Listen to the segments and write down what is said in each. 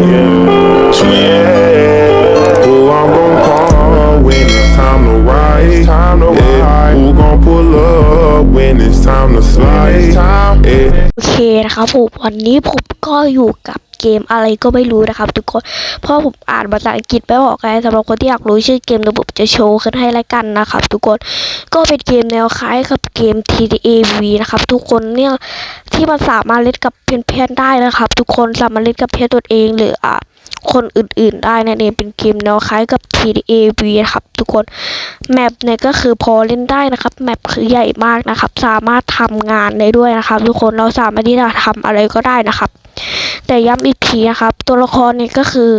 yeah. Yeah. Who I'm gon' call when it's time to ride? Time to ride. Who gon' pull up when it's time to slide? โอเคนะครับผมวันนี้ผมก็อยู่กับเกมอะไรก็ไม่รู้นะครับ ทุกคนเพราะผมอ่านภาษาอังกฤษไม่ออกไงสำหรับคนที่อยากรู้ชื่อเกมระบบจะโชว์ขึ้นให้ละกันนะครับ ทุกคนก็เป็นเกมแนวคล้ายกับเกม TDAV นะครับ ทุกคนเนี่ย ที่มันสามารถเล่นกับเพื่อนๆได้นะครับ ทุกคนสามารถเล่นกับเพื่อนตัวเองหรืออะคนอื่นๆได้นั่นเองเป็นเกมแนวคล้ายกับ TAV นะครับ ทุกคนแมปเนี่ยก็คือพอเล่นได้นะครับแมปคือใหญ่มากนะครับ สามารถทำงานได้ด้วยนะครับ ทุกคนเราสามารถที่จะทำอะไรก็ได้นะครับ แต่ย้ำอีกทีนะครับ ตัวละครเนี่ยก็คือ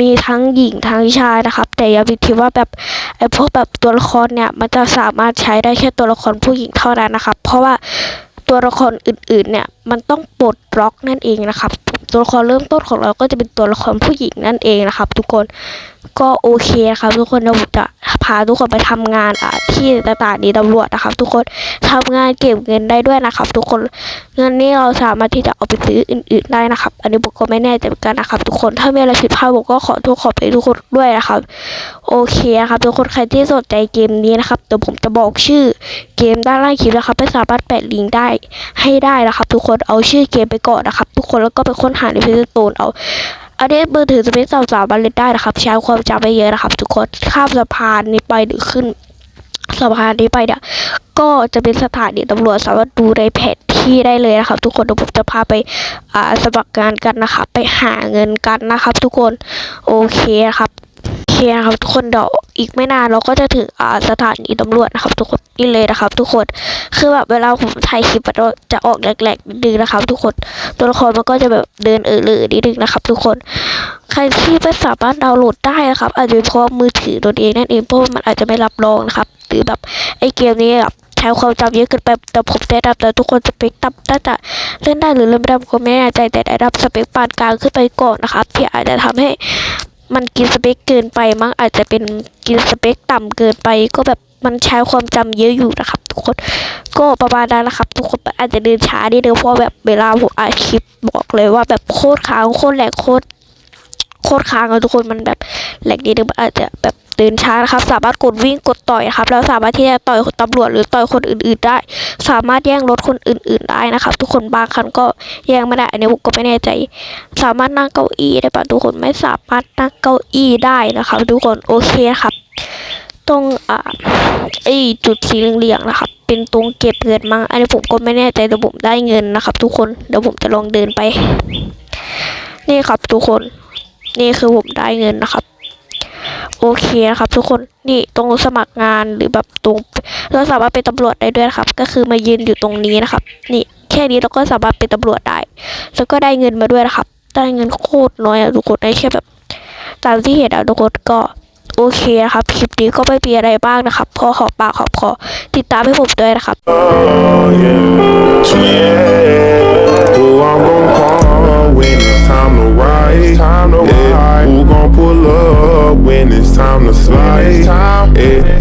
มีทั้งหญิงทั้งชายนะครับ แต่ย้ำอีกทีว่าแบบไอ้พวกแบบตัวละครเนี่ยมันจะสามารถใช้ได้แค่ตัวละครผู้หญิงเท่านั้นนะครับ เพราะว่า ตัวละครอื่นๆเนี่ยมันต้องปลดล็อกนั่นเองนะครับ ตัวละครเริ่มต้นของเราก็จะเป็นตัวละครผู้หญิงนั่นเองนะครับ ทุกคน ก็โอเคนะครับทุกคนเราจะพาทุกคนไปทำงานอะที่สถางๆนี้ตำรวจนะครับ ทุกคนทำงานเก็บเงินได้ด้วยนะครับ ทุกคนเงินนี้เราสามารถที่จะเอาไปซื้ออื่น ๆได้นะครับ อันนี้ผมก็ไม่แน่ใจเหมือนกันนะครับ ทุกคนถ้ามีอะไรผิดพลาดผมก็ขอโทษขอไปทุกคนด้วยนะครับ โอเคครับ ทุกคนใครที่สนใจเกมนี้นะครับเดี๋ยวผมจะบอกชื่อเกมด้านล่างคลิปนะครับไม่สามารถแปะลิงก์ได้ให้ได้นะครับ ทุกคนเอาชื่อเกมไปก่อนนะครับ ทุกคนแล้วก็ไปค้นหาในเพจโตนเอา อันนี้มือถือจะเป็นสาวสาวมาเล่นได้นะครับ ใช้ความจำไม่เยอะนะครับ ทุกคนข้ามสะพานนี้ไปหรือขึ้นสะพานนี้ไปเนี่ยก็จะเป็นสถานีตำรวจสามารถดูในแผนที่ได้เลยนะครับ ทุกคนเดี๋ยวผมจะพาไปอ่าสมัครงานกันนะครับ ไปหาเงินกันนะครับ ทุกคนโอเคครับ นะครับทุกคนเดี๋ยวอีกไม่นานเราก็จะถึงอ่าสถานีตำรวจนะครับทุกคนนี่เลยนะครับ ทุกคนคือแบบเวลาผมถ่ายคลิปมันจะออกแหลกๆนิดนึงนะครับ ทุกคนตัวละครมันก็จะแบบเดินเออเลยนิดนึงนะครับ ทุกคนใครที่ไม่สามารถดาวน์โหลดได้นะครับ อาจจะเพราะมือถือตัวเองนั่นเองเพราะมันอาจจะไม่รับรองนะครับหรือแบบไอเกมนี้แบบใช้ความจำเยอะเกินไปแต่ผมแนะนำแต่ทุกคนสเปคต่ำน่าจะเล่นได้หรือเล่นไม่ได้ผมไม่แน่ใจแต่ได้รับสเปคปานกลางขึ้นไปก่อนนะครับที่อาจจะทำให้ มันกินสเปคเกินไปมั้งอาจจะเป็นกินสเปคต่ำเกินไป ก็แบบมันใช้ความจำเยอะอยู่นะครับ ทุกคนก็ประมาณนั้นนะครับ ทุกคนอาจจะเดินช้านิดนึงเพราะแบบเวลาผมอัดคลิปบอกเลยว่าแบบโคตรค้างโคตรแหลกโคตรโคตรค้างอะทุกคนมันแบบ แหลกนิดนึงอาจจะแบบเดินช้านะครับ สามารถกดวิ่งกดต่อยครับ แล้วสามารถที่จะต่อยคนตำรวจหรือต่อยคนอื่น ๆ ได้ สามารถแย่งรถคนอื่น ๆ ได้นะครับ ทุกคนบางคันก็แย่งไม่ได้อันนี้ผมก็ไม่แน่ใจ สามารถนั่งเก้าอี้ได้ปะทุกคนไม่สามารถนั่งเก้าอี้ได้นะครับ ทุกคนโอเคครับตรงอ่าไอจุดสีเหลืองๆนะครับ เป็นตรงเก็บเงินมั้งอันนี้ผมก็ไม่แน่ใจแต่ผมได้เงินนะครับ ทุกคนเดี๋ยวผมจะลองเดินไป นี่ครับทุกคน นี่คือผมได้เงินนะครับ โอเคนะครับ ทุกคนนี่ตรงสมัครงานหรือแบบตรงเราสามารถเป็นตำรวจได้ด้วยครับ ก็คือมายืนอยู่ตรงนี้นะครับ นี่แค่นี้เราก็สามารถเป็นตำรวจได้ แล้วก็ได้เงินมาด้วยนะครับ ได้เงินโคตรน้อยอะทุกคนได้แค่แบบตามที่เห็นอะทุกคนก็โอเคนะครับ คลิปนี้ก็ไม่มีอะไรบ้างนะครับ พอขอบปากขอบคอติดตามให้ผมด้วยนะครับ Time to ride. Who gon' pull up when it's time to slide? Yeah.